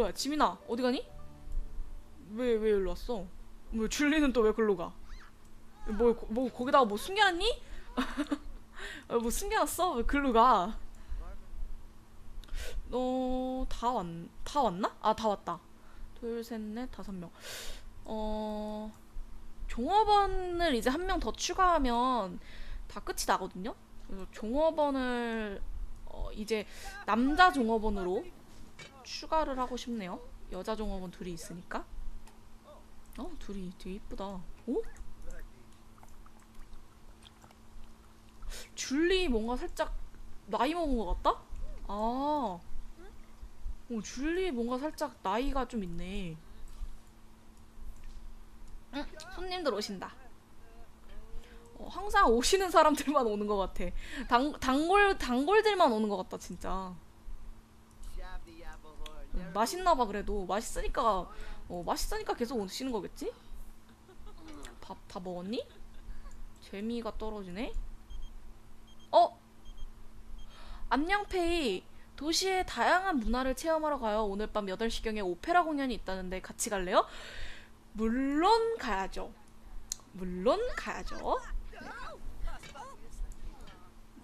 뭐야 지민아 어디 가니? 왜 왜 일로 왔어? 뭐 줄리는 또 왜 글로 가? 뭐, 거- 뭐 거기다가 뭐 숨겨놨니? 어, 뭐 숨겨놨어? 왜 글로 가? 너다 왔, 다 왔나? 아 다 왔다. 둘, 셋, 넷, 다섯 명. 어 종업원을 이제 한 명 더 추가하면 다 끝이 나거든요. 그래서 종업원을 어, 이제 남자 종업원으로 추가를 하고 싶네요. 여자 종업원 둘이 있으니까. 어, 둘이 되게 이쁘다. 오? 줄리 뭔가 살짝 나이 먹은 것 같다? 아. 오, 줄리 뭔가 살짝 나이가 좀 있네. 응, 손님들 오신다. 어, 항상 오시는 사람들만 오는 것 같아. 단, 단골, 단골들만 오는 것 같다, 진짜. 음, 맛있나봐, 그래도. 맛있으니까, 어, 맛있으니까 계속 오시는 거겠지? 밥 다 먹었니? 재미가 떨어지네? 어? 안녕, 페이. 도시의 다양한 문화를 체험하러 가요. 오늘 밤 8시경에 오페라 공연이 있다는데 같이 갈래요? 물론 가야죠. 물론 가야죠. 네.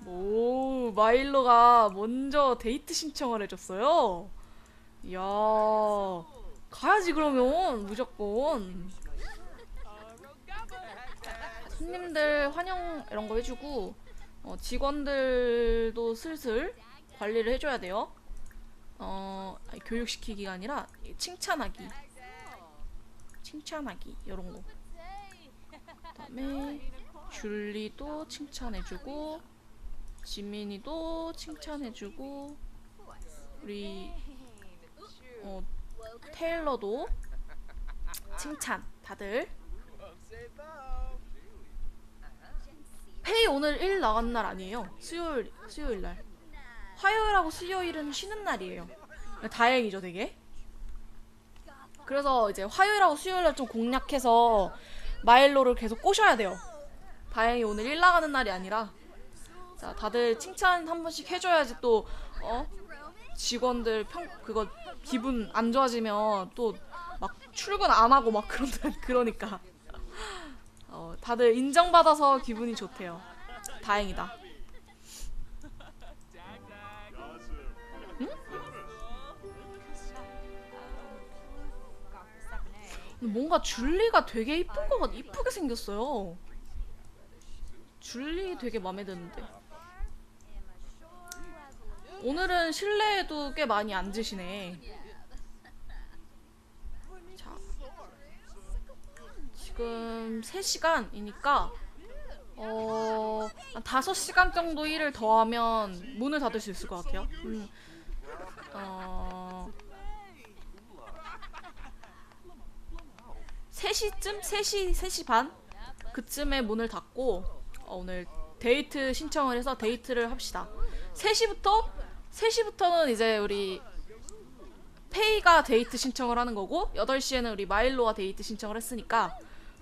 오, 마일로가 먼저 데이트 신청을 해줬어요. 이야, 가야지 그러면 무조건. 손님들 환영 이런 거 해주고 어, 직원들도 슬슬 관리를 해줘야 돼요. 어, 교육시키기가 아니라 칭찬하기. 칭찬하기 이런 거. 그다음에 줄리도 칭찬해주고 지민이도 칭찬해주고 우리 어, 테일러도 칭찬 다들. 페이 오늘 일 나간 날 아니에요. 수요일 수요일 날. 화요일하고 수요일은 쉬는 날이에요. 다행이죠, 되게. 그래서 이제 화요일하고 수요일 날 좀 공략해서 마일로를 계속 꼬셔야 돼요. 다행히 오늘 일 나가는 날이 아니라 자 다들 칭찬 한 번씩 해줘야지 또 어? 직원들 평 그거 기분 안 좋아지면 또 막 출근 안 하고 막 그런 그러니까 어, 다들 인정받아서 기분이 좋대요. 다행이다. 뭔가 줄리가 되게 이쁜 거 같, 이쁘게 생겼어요. 줄리 되게 마음에 드는데. 오늘은 실내에도 꽤 많이 앉으시네. 자. 지금 3시간이니까, 어, 한 5시간 정도 일을 더 하면 문을 닫을 수 있을 것 같아요. 음, 어, 3시쯤? 3시, 3시 반? 그쯤에 문을 닫고 어, 오늘 데이트 신청을 해서 데이트를 합시다. 3시부터? 3시부터는 이제 우리 페이가 데이트 신청을 하는 거고 8시에는 우리 마일로가 데이트 신청을 했으니까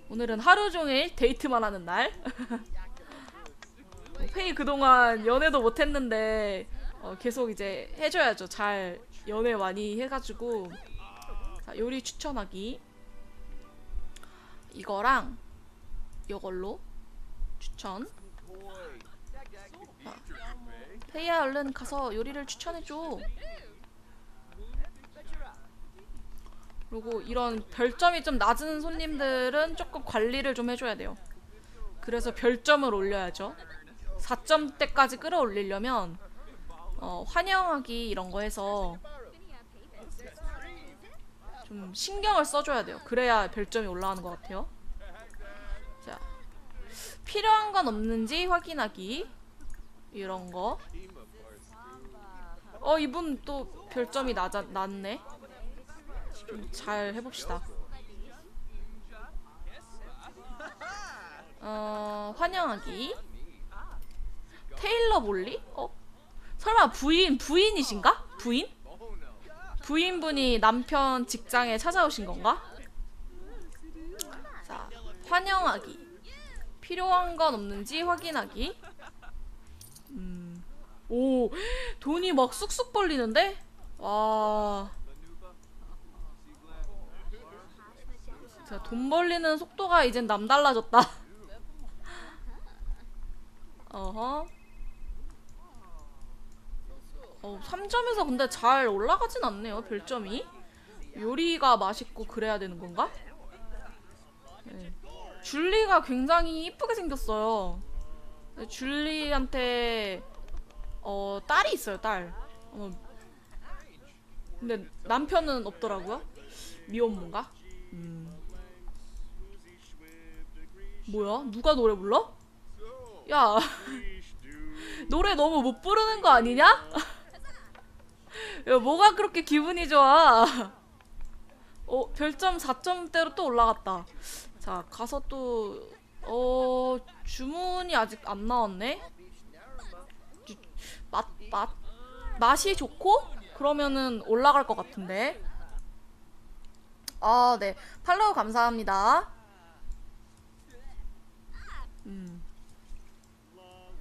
오늘은 하루 종일 데이트만 하는 날. 어, 페이 그동안 연애도 못 했는데 어, 계속 이제 해줘야죠. 잘 연애 많이 해가지고 자, 요리 추천하기 이거랑 이걸로 추천. 자, 페이야 얼른 가서 요리를 추천해줘. 그리고 이런 별점이 좀 낮은 손님들은 조금 관리를 좀 해줘야 돼요. 그래서 별점을 올려야죠. 4점대까지 끌어올리려면 어, 환영하기 이런 거 해서 좀 신경을 써줘야 돼요. 그래야 별점이 올라가는 것 같아요. 자, 필요한 건 없는지 확인하기 이런 거. 어 이분 또 별점이 낮아, 낮네. 좀 잘 해봅시다. 어 환영하기. 테일러 몰리? 어? 설마 부인 부인이신가? 부인? 부인분이 남편 직장에 찾아오신 건가? 자, 환영하기. 필요한 건 없는지 확인하기. 음. 오, 돈이 막 쑥쑥 벌리는데? 와. 자, 돈 벌리는 속도가 이젠 남달라졌다. 어허. 어, 3점에서 근데 잘 올라가진 않네요, 별점이. 요리가 맛있고 그래야 되는 건가? 네. 줄리가 굉장히 이쁘게 생겼어요. 줄리한테 어 딸이 있어요, 딸. 어, 근데 남편은 없더라고요. 미혼모인가? 음. 뭐야? 누가 노래 불러? 야, 노래 너무 못 부르는 거 아니냐? 야, 뭐가 그렇게 기분이 좋아? 어, 별점 4점대로 또 올라갔다. 자, 가서 또, 어, 주문이 아직 안 나왔네? 주- 맛, 맛, 맛이 좋고? 그러면은 올라갈 것 같은데. 아, 네. 팔로우 감사합니다. 음.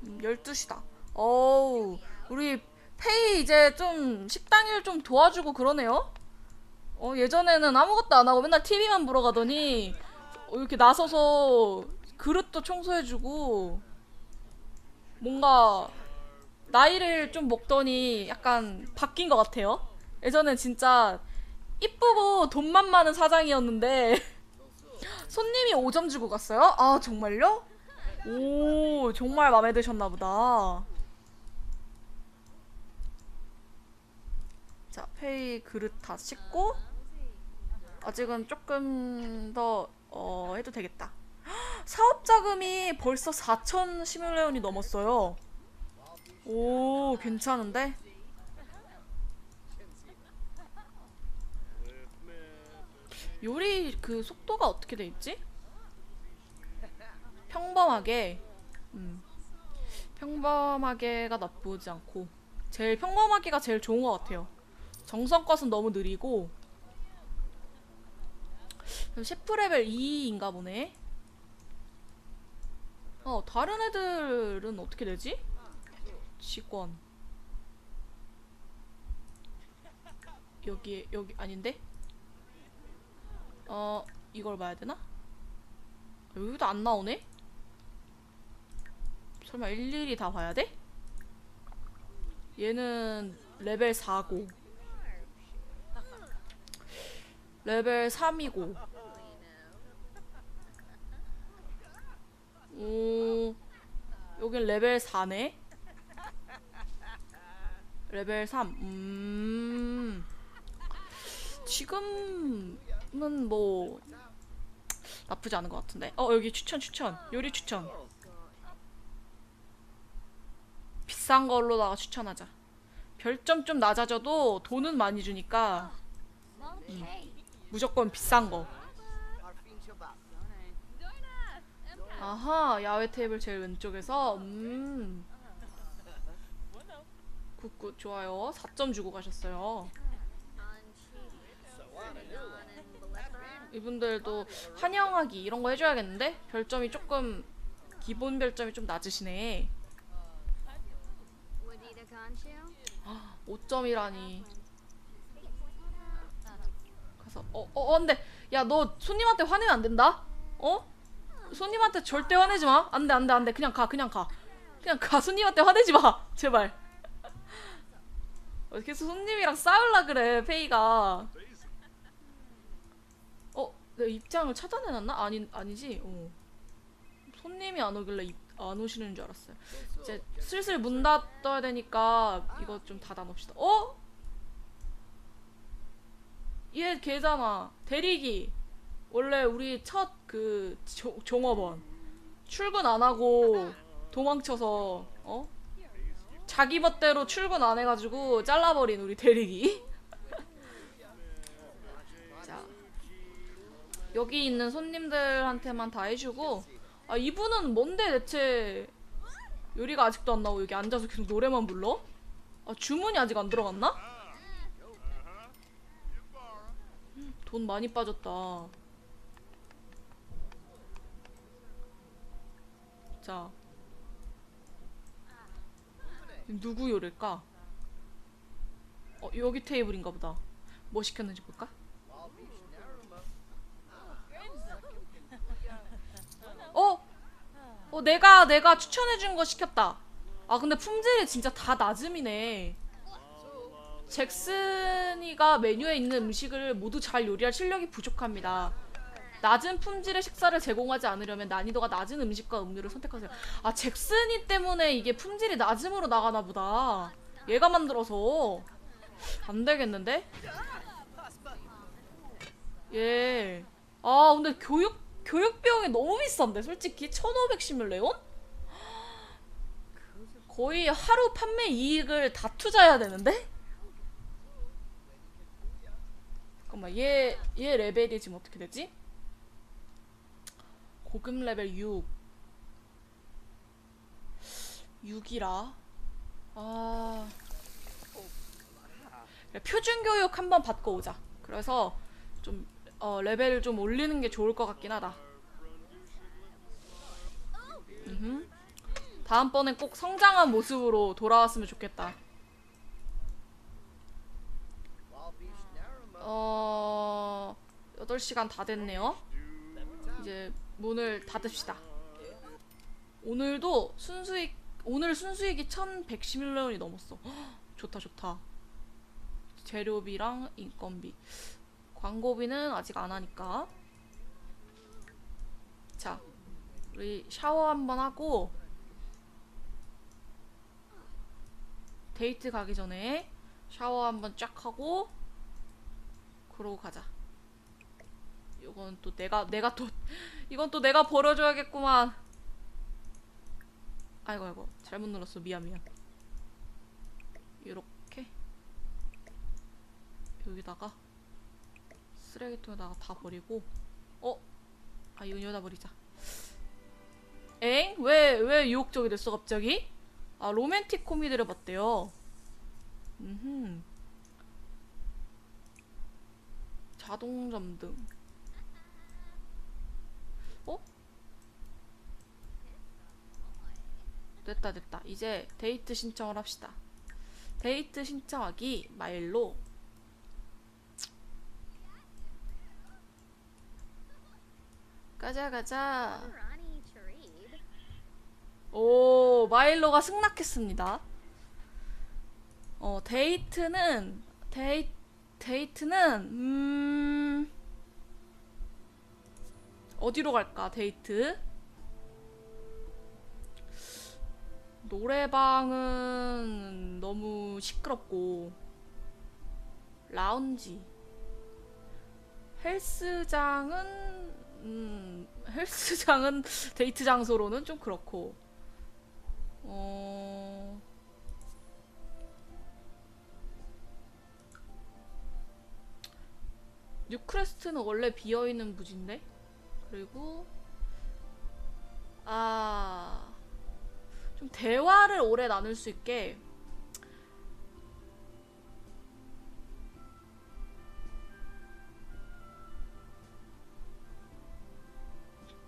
음, 12시다. 어우, 우리 페이 이제 좀 식당 일 좀 도와주고 그러네요? 어, 예전에는 아무것도 안 하고 맨날 TV만 보러 가더니 어, 이렇게 나서서 그릇도 청소해주고 뭔가 나이를 좀 먹더니 약간 바뀐 것 같아요. 예전엔 진짜 이쁘고 돈만 많은 사장이었는데 손님이 5점 주고 갔어요? 아 정말요? 오 정말 마음에 드셨나 보다. 자 페이 그릇 다 씻고 아직은 조금 더 어, 해도 되겠다. 사업 자금이 벌써 4천 시뮬레온이 넘었어요. 오 괜찮은데? 요리 그 속도가 어떻게 돼 있지? 평범하게 음. 평범하게가 나쁘지 않고 제일 평범하게가 제일 좋은 것 같아요. 정성껏은 너무 느리고 셰프 레벨 2인가 보네. 어 다른 애들은 어떻게 되지? 직원 여기 여기 아닌데? 어 이걸 봐야 되나? 여기도 안 나오네? 설마 일일이 다 봐야 돼? 얘는 레벨 4고 레벨 3이고 오 여긴 레벨 4네 레벨 3 음... 지금은 뭐 나쁘지 않은 것 같은데. 어 여기 추천 추천. 요리 추천. 비싼 걸로다가 추천하자. 별점 좀 낮아져도 돈은 많이 주니까. 무조건 비싼 거. 아하 야외 테이블 제일 왼쪽에서. 음 굿굿 좋아요. 4점 주고 가셨어요. 이분들도 환영하기 이런 거 해줘야겠는데? 별점이 조금 기본 별점이 좀 낮으시네. 5점이라니. 가서 어어 어, 근데 야너 손님한테 화내면 안 된다? 어? 손님한테 절대 화내지 마. 안돼 안돼 안돼. 그냥 가 그냥 가. 그냥 가. 손님한테 화내지 마. 제발. 어, 계속 손님이랑 싸울라 그래 페이가 어 내 입장을 차단해놨나 아니 아니지 어 손님이 안 오길래 입, 안 오시는 줄 알았어요 이제 슬슬 문 닫아야 되니까 이거 좀 닫아놓읍시다. 어? 얘 걔잖아. 대리기. 원래 우리 첫 그 종업원. 출근 안 하고 도망쳐서 어? 자기 멋대로 출근 안 해가지고 잘라버린 우리 대리기. 자 여기 있는 손님들한테만 다 해주고 아 이분은 뭔데 대체 요리가 아직도 안 나오고 여기 앉아서 계속 노래만 불러? 아 주문이 아직 안 들어갔나? 돈 많이 빠졌다. 자. 누구 요릴까? 어, 여기 테이블인가 보다. 뭐 시켰는지 볼까? 어? 어, 내가, 내가 추천해준 거 시켰다. 아, 근데 품질이 진짜 다 낮음이네. 잭슨이가 메뉴에 있는 음식을 모두 잘 요리할 실력이 부족합니다. 낮은 품질의 식사를 제공하지 않으려면 난이도가 낮은 음식과 음료를 선택하세요. 아 잭슨이 때문에 이게 품질이 낮음으로 나가나 보다. 얘가 만들어서 안 되겠는데? 예. 아 근데 교육 교육 비용이 너무 비싼데 솔직히 1,500 시뮬레온? 거의 하루 판매 이익을 다 투자해야 되는데? 잠깐만 얘, 얘 레벨이 지금 어떻게 되지? 고급 레벨 6 6이라. 아. 표준 교육 한번 받고 오자. 그래서 좀 어, 레벨을 좀 올리는 게 좋을 것 같긴 하다. 음흠. 다음번엔 꼭 성장한 모습으로 돌아왔으면 좋겠다. 어... 8시간 다 됐네요. 이제 문을 닫읍시다. 오늘도 순수익 오늘 순수익이 1110밀리언이 넘었어. 헉, 좋다 좋다. 재료비랑 인건비. 광고비는 아직 안 하니까. 자, 우리 샤워 한번 하고 데이트 가기 전에 샤워 한번 쫙 하고 그러고 가자. 이건 또 내가 내가 또 이건 또 내가 버려줘야겠구만. 아이고 아이고 잘못 눌렀어 미안 미안. 이렇게 여기다가 쓰레기통에다가 다 버리고 어? 아 이건 여기다 버리자. 엥? 왜 왜 유혹적이 됐어 갑자기? 아 로맨틱 코미디를 봤대요. 음흠. 자동 점등. 어? 됐다 됐다. 이제 데이트 신청을 합시다. 데이트 신청하기 마일로 가자 가자. 오 마일로가 승낙했습니다. 어 데이트는 데이 데이트는 음 어디로 갈까 데이트? 노래방은 너무 시끄럽고 라운지 헬스장은 음 헬스장은 데이트 장소로는 좀 그렇고 어 뉴크레스트는 원래 비어있는 부지인데 그리고 아 좀 대화를 오래 나눌 수 있게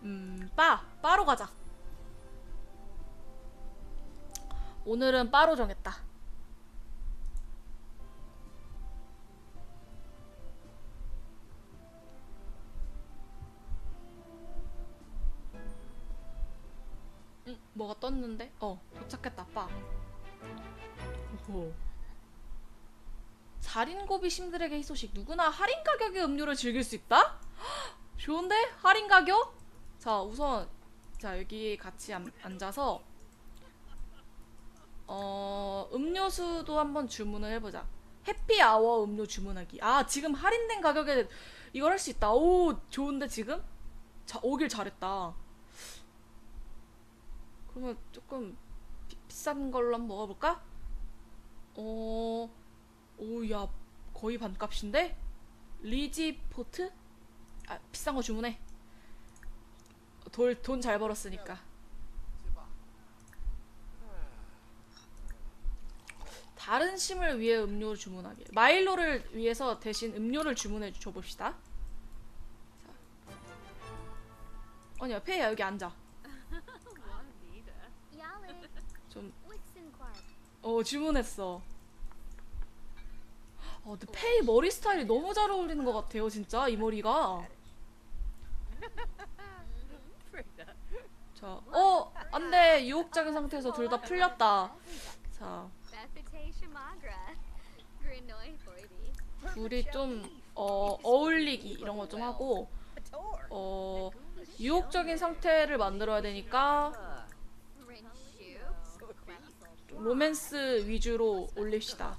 음, 바! 바로 가자. 오늘은 바로 정했다. 뭐가 떴는데? 어, 도착했다, 빠. 오호. 살인고비 심들에게 희소식. 누구나 할인 가격의 음료를 즐길 수 있다? 헉, 좋은데? 할인 가격? 자, 우선 자, 여기 같이 앉, 앉아서 어, 음료수도 한번 주문을 해보자. 해피아워 음료 주문하기. 아, 지금 할인된 가격에 이걸 할 수 있다. 오, 좋은데 지금? 자, 오길 잘했다. 그러면 조금 비, 비싼 걸로 한번 먹어볼까? 어, 오, 야, 거의 반값인데? 리지포트? 아, 비싼 거 주문해. 돈 잘 벌었으니까. 다른 심을 위해 음료를 주문하기. 마일로를 위해서 대신 음료를 주문해 줘 봅시다. 자. 아니야, 페이야 여기 앉아. 좀. 어 주문했어. 어, 근데 페이 머리 스타일이 너무 잘 어울리는 것 같아요, 진짜 이 머리가. 자, 어 안돼 유혹적인 상태에서 둘 다 풀렸다. 자. 둘이 좀 어, 어울리기 이런 거 좀 하고 어 유혹적인 상태를 만들어야 되니까 로맨스 위주로 올립시다.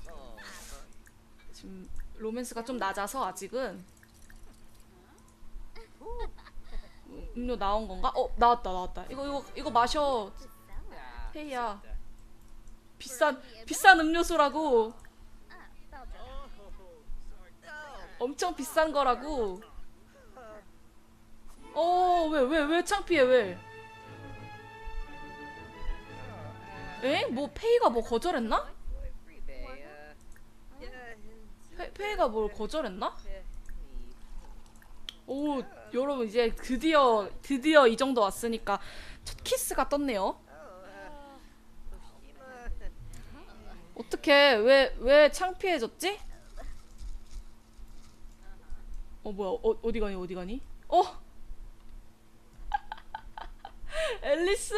지금 로맨스가 좀 낮아서 아직은 음, 음료 나온 건가? 어 나왔다 나왔다. 이거 이거 이거 마셔. 헤이야 비싼 비싼 음료수라고. 엄청 비싼 거라고. 어왜 왜왜 창피해 왜? 에? 뭐 페이가 뭐 거절했나? 페, 페이가 뭘 거절했나? 오 여러분 이제 드디어 드디어 이 정도 왔으니까 첫 키스가 떴네요. 어떻게 왜 왜 창피해졌지? 어 뭐야 어, 어디 가니 어디 가니? 어 앨리스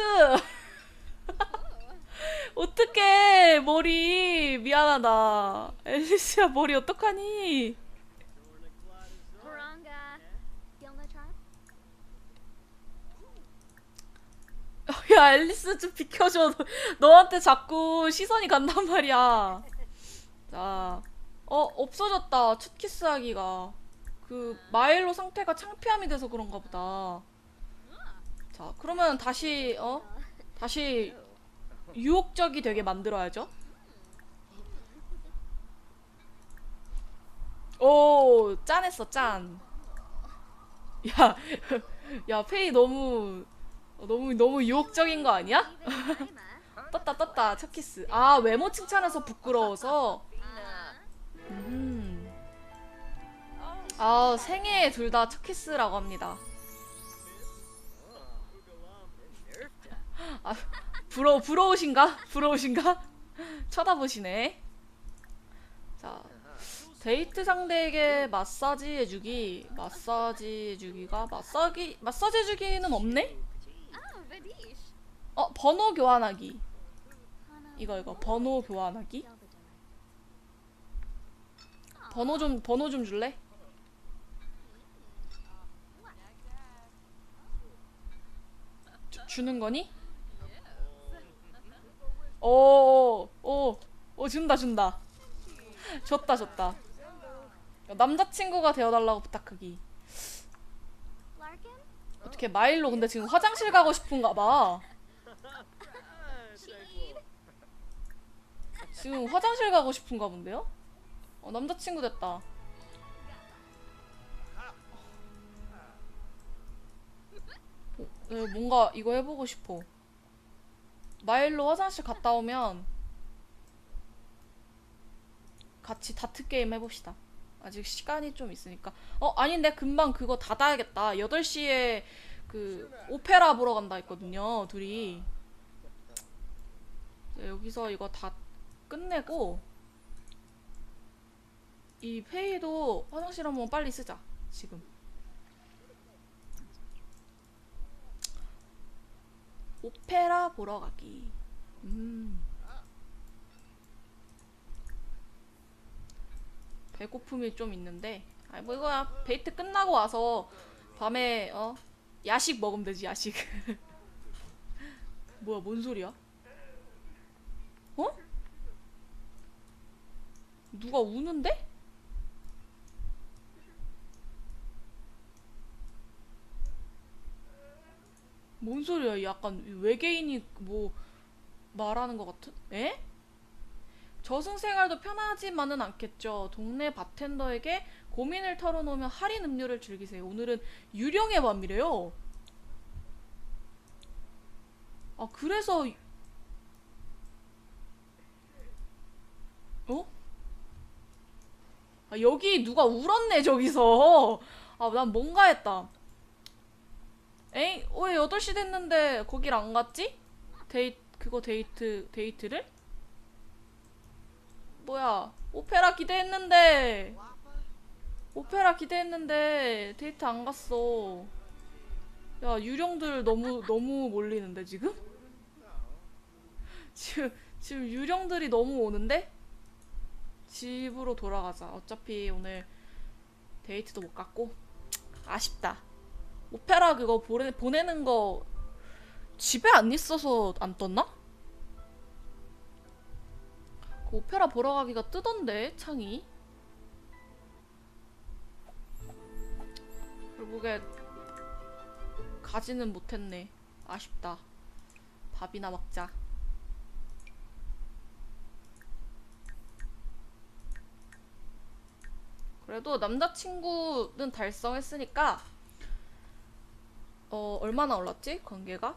어떡해 머리. 미안하다. 앨리스야 머리 어떡하니? 야 앨리스 좀 비켜줘. 너- 너한테 자꾸 시선이 간단 말이야. 자 어 없어졌다. 첫 키스하기가. 그 마일로 상태가 창피함이 돼서 그런가 보다. 자 그러면 다시 어? 다시 유혹적이 되게 만들어야죠 오 짠했어 짠 야, 야 페이 너무 어, 너무 너무 유혹적인 거 아니야? 떴다 떴다 첫 키스. 아 외모 칭찬해서 부끄러워서. 음. 아 생애 둘 다 첫 키스라고 합니다. 아 부러 부러우신가? 부러우신가? 쳐다보시네. 자 데이트 상대에게 마사지 해주기. 마사지 해주기가 마사지 마사지 해주기는 없네? 어 번호 교환하기. 이거 이거 번호 교환하기. 번호 좀 번호 좀 줄래? 주, 주는 거니? 오, 오, 오 준다 준다. 줬다 줬다. 남자친구가 되어달라고 부탁하기. 어떻게 마일로 근데 지금 화장실 가고 싶은가 봐. 지금 화장실 가고 싶은가 본데요? 어, 남자친구 됐다. 어, 네, 뭔가 이거 해보고 싶어. 마일로 화장실 갔다 오면 같이 다트 게임 해봅시다. 아직 시간이 좀 있으니까. 어, 아닌데 금방 그거 닫아야겠다. 8시에 그 오페라 보러 간다 했거든요. 둘이. 네, 여기서 이거 다 끝내고 이 페이도 화장실 한번 빨리 쓰자 지금 오페라 보러 가기 음 배고픔이 좀 있는데 아니 뭐 이거야 데이트 끝나고 와서 밤에 어 야식 먹으면 되지 야식 뭐야 뭔 소리야 어? 누가 우는데? 뭔 소리야? 약간 외계인이 뭐 말하는 것 같은? 에? 저승 생활도 편하지만은 않겠죠. 동네 바텐더에게 고민을 털어놓으면 할인 음료를 즐기세요. 오늘은 유령의 밤이래요. 아 그래서 어? 아, 여기 누가 울었네 저기서 아 난 뭔가 했다 에이 왜 8시 됐는데 거길 안 갔지? 데이 그거 데이트 데이트를? 뭐야 오페라 기대했는데 오페라 기대했는데 데이트 안 갔어 야 유령들 너무 너무 몰리는데 지금? 지금 지금 유령들이 너무 오는데 집으로 돌아가자. 어차피 오늘 데이트도 못 갔고 아쉽다. 오페라 그거 보내, 보내는 거 집에 안 있어서 안 떴나? 그 오페라 보러 가기가 뜨던데 창이. 결국에 가지는 못했네. 아쉽다. 밥이나 먹자. 그래도 남자친구는 달성했으니까 어 얼마나 올랐지 관계가?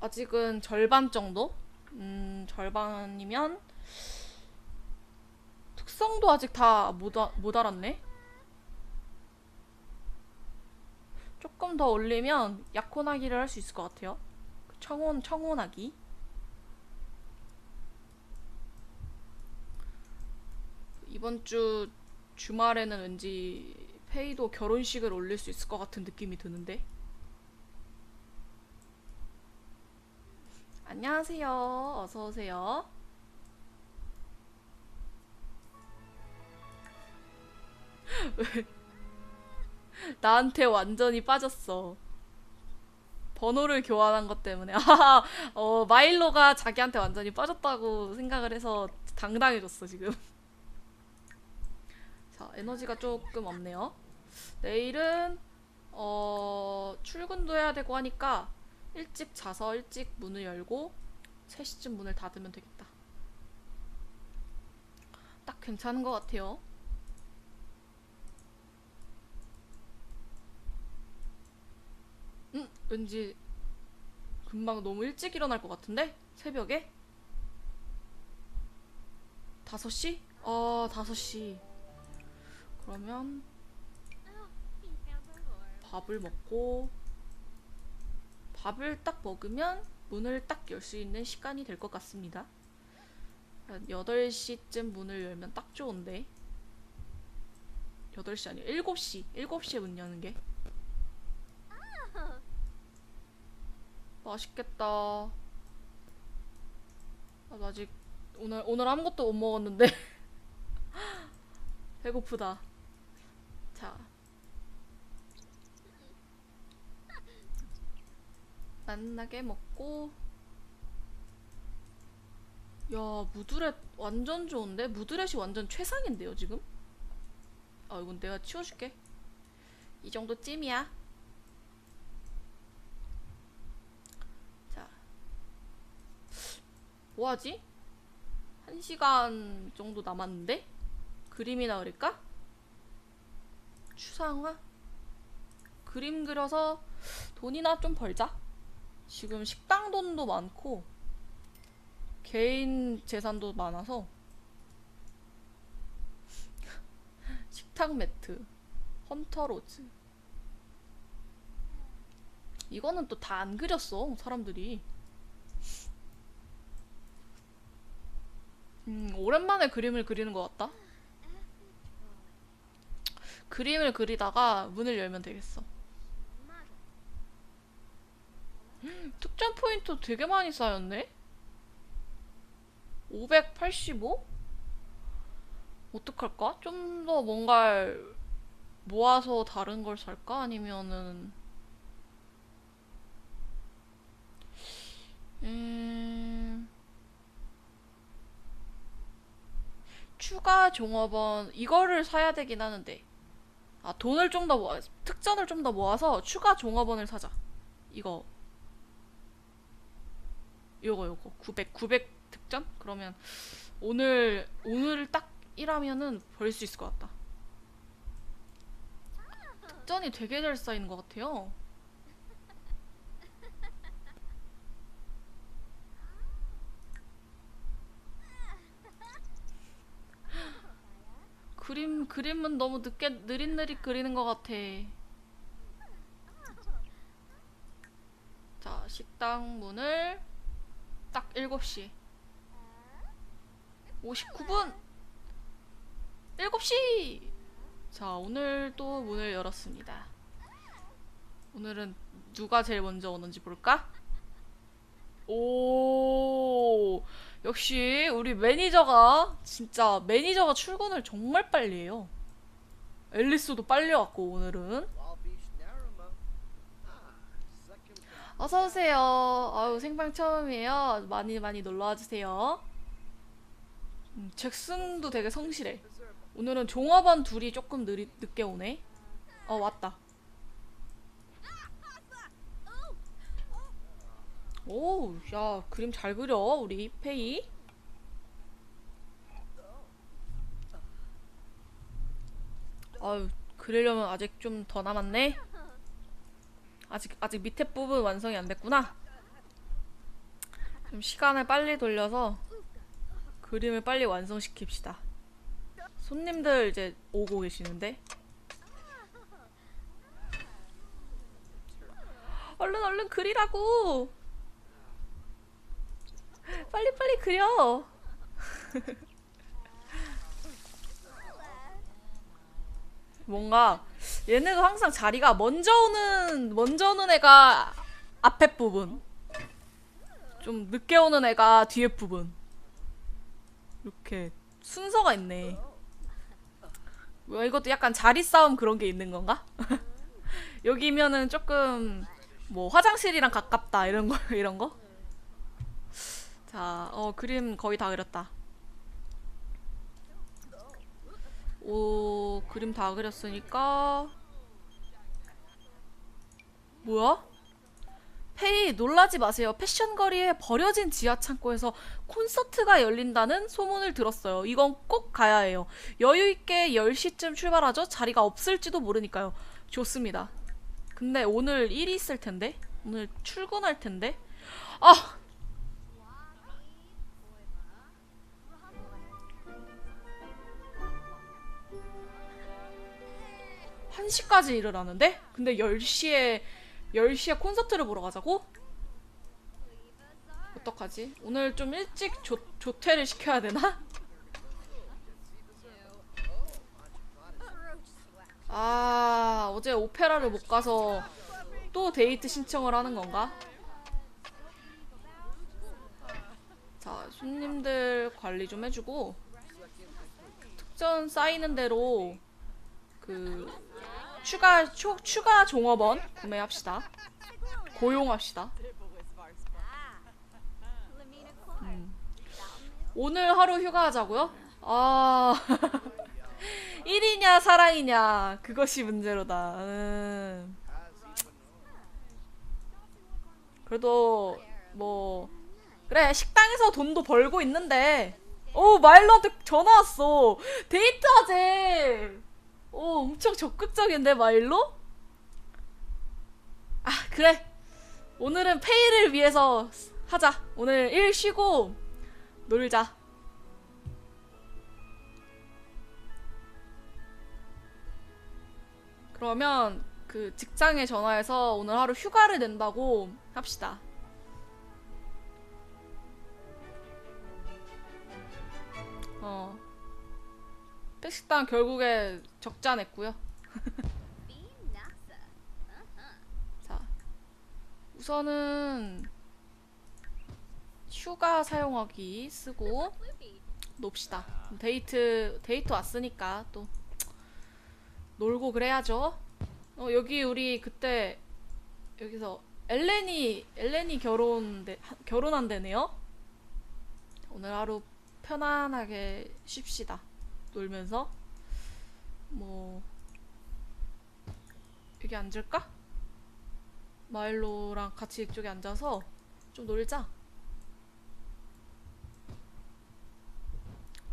아직은 절반 정도? 음 절반이면 특성도 아직 다못 못 알았네. 조금 더 올리면 약혼하기를 할 수 있을 것 같아요. 그 청혼 청혼하기. 이번 주 주말에는 왠지 페이도 결혼식을 올릴 수 있을 것 같은 느낌이 드는데 안녕하세요. 어서 오세요. 왜? 나한테 완전히 빠졌어. 번호를 교환한 것 때문에. 아, 어, 마일로가 자기한테 완전히 빠졌다고 생각을 해서 당당해졌어 지금. 자 에너지가 조금 없네요. 내일은 어 출근도 해야 되고 하니까 일찍 자서 일찍 문을 열고 3시쯤 문을 닫으면 되겠다 딱 괜찮은 것 같아요 음, 왠지 금방 너무 일찍 일어날 것 같은데? 새벽에? 5시? 어, 5시. 그러면. 밥을 먹고 밥을 딱 먹으면 문을 딱 열 수 있는 시간이 될 것 같습니다. 한 8시쯤 문을 열면 딱 좋은데. 8시 아니야. 7시. 7시에 문 여는 게. 맛있겠다. 아, 나 아직 오늘 오늘 아무것도 못 먹었는데 배고프다. 자. 만나게 먹고. 야 무드렛 완전 좋은데? 무드렛이 완전 최상인데요 지금? 아 이건 내가 치워줄게. 이 정도 찜이야. 자. 뭐하지? 한 시간 정도 남았는데? 그림이나 그릴까? 추상화? 그림 그려서 돈이나 좀 벌자 지금 식당 돈도 많고 개인 재산도 많아서 식탁 매트 헌터 로즈. 이거는 또 다 안 그렸어 사람들이. 음 오랜만에 그림을 그리는 것 같다. 그림을 그리다가 문을 열면 되겠어 특전 포인트 되게 많이 쌓였네? 585? 어떡할까? 좀 더 뭔가를 모아서 다른 걸 살까? 아니면은 음... 추가 종업원 이거를 사야 되긴 하는데 아 돈을 좀 더 모아 특전을 좀 더 모아서 추가 종업원을 사자 이거 요거 요거 900 900 득점? 그러면 오늘 오늘 딱 일하면은 벌 수 있을 것 같다. 득전이 되게 잘 쌓이는 것 같아요. 그림 그림은 너무 늦게 느릿느릿 그리는 것 같아. 자 식당 문을 딱 7시. 59분. 7시. 자 오늘 또 문을 열었습니다. 오늘은 누가 제일 먼저 오는지 볼까? 오 역시 우리 매니저가 진짜 매니저가 출근을 정말 빨리 해요. 앨리스도 빨리 왔고 오늘은 어서 오세요. 아유 생방 처음이에요. 많이 많이 놀러 와 주세요. 음, 잭슨도 되게 성실해. 오늘은 종업원 둘이 조금 느리, 늦게 오네. 어 왔다. 오, 야 그림 잘 그려 우리 페이. 아유 그리려면 아직 좀 더 남았네. 아직 아직 밑에 부분 완성이 안 됐구나. 좀 시간을 빨리 돌려서 그림을 빨리 완성시킵시다. 손님들 이제 오고 계시는데. 얼른 얼른 그리라고. 빨리 빨리 그려. 뭔가 얘네도 항상 자리가 먼저 오는 먼저 오는 애가 앞에 부분 좀 늦게 오는 애가 뒤에 부분 이렇게 순서가 있네 뭐 이것도 약간 자리 싸움 그런 게 있는 건가? 여기면은 조금 뭐 화장실이랑 가깝다 이런 거 이런 거? 자, 어 그림 거의 다 그렸다. 오, 그림 다 그렸으니까 뭐야? 페이 놀라지 마세요. 패션 거리에 버려진 지하 창고에서 콘서트가 열린다는 소문을 들었어요. 이건 꼭 가야 해요. 여유 있게 10시쯤 출발하죠. 자리가 없을지도 모르니까요. 좋습니다. 근데 오늘 일이 있을 텐데. 오늘 출근할 텐데. 아, 한시까지 일을 하는데? 근데 10시에 10시에 콘서트를 보러 가자고? 어떡하지? 오늘 좀 일찍 조, 조퇴를 시켜야 되나? 아, 어제 오페라를 못 가서 또 데이트 신청을 하는 건가? 자, 손님들 관리 좀 해주고 특전 쌓이는 대로 그 추가 추, 추가 종업원 구매합시다. 고용합시다. 음. 오늘 하루 휴가하자고요? 아 1이냐 사랑이냐 그것이 문제로다. 음. 그래도 뭐 그래 식당에서 돈도 벌고 있는데 오 마일로한테 전화 왔어 데이트하재 오, 엄청 적극적인데, 마일로? 아, 그래. 오늘은 페이를 위해서 하자. 오늘 일 쉬고 놀자. 그러면 그 직장에 전화해서 오늘 하루 휴가를 낸다고 합시다. 어. 백식당 결국에 적자 냈고요. 자, 우선은 휴가 사용하기 쓰고 놉시다. 데이트 데이트 왔으니까 또 놀고 그래야죠. 어 여기 우리 그때 여기서 엘렌이 엘렌이 결혼 결혼한 데네요. 오늘 하루 편안하게 쉽시다. 놀면서 뭐 여기 앉을까? 마일로랑 같이 이쪽에 앉아서 좀 놀자.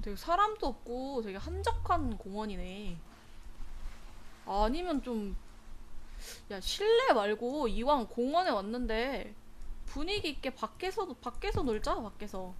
되게 사람도 없고 되게 한적한 공원이네. 아니면 좀, 야, 실내 말고 이왕 공원에 왔는데 분위기 있게 밖에서도, 밖에서 놀자, 밖에서.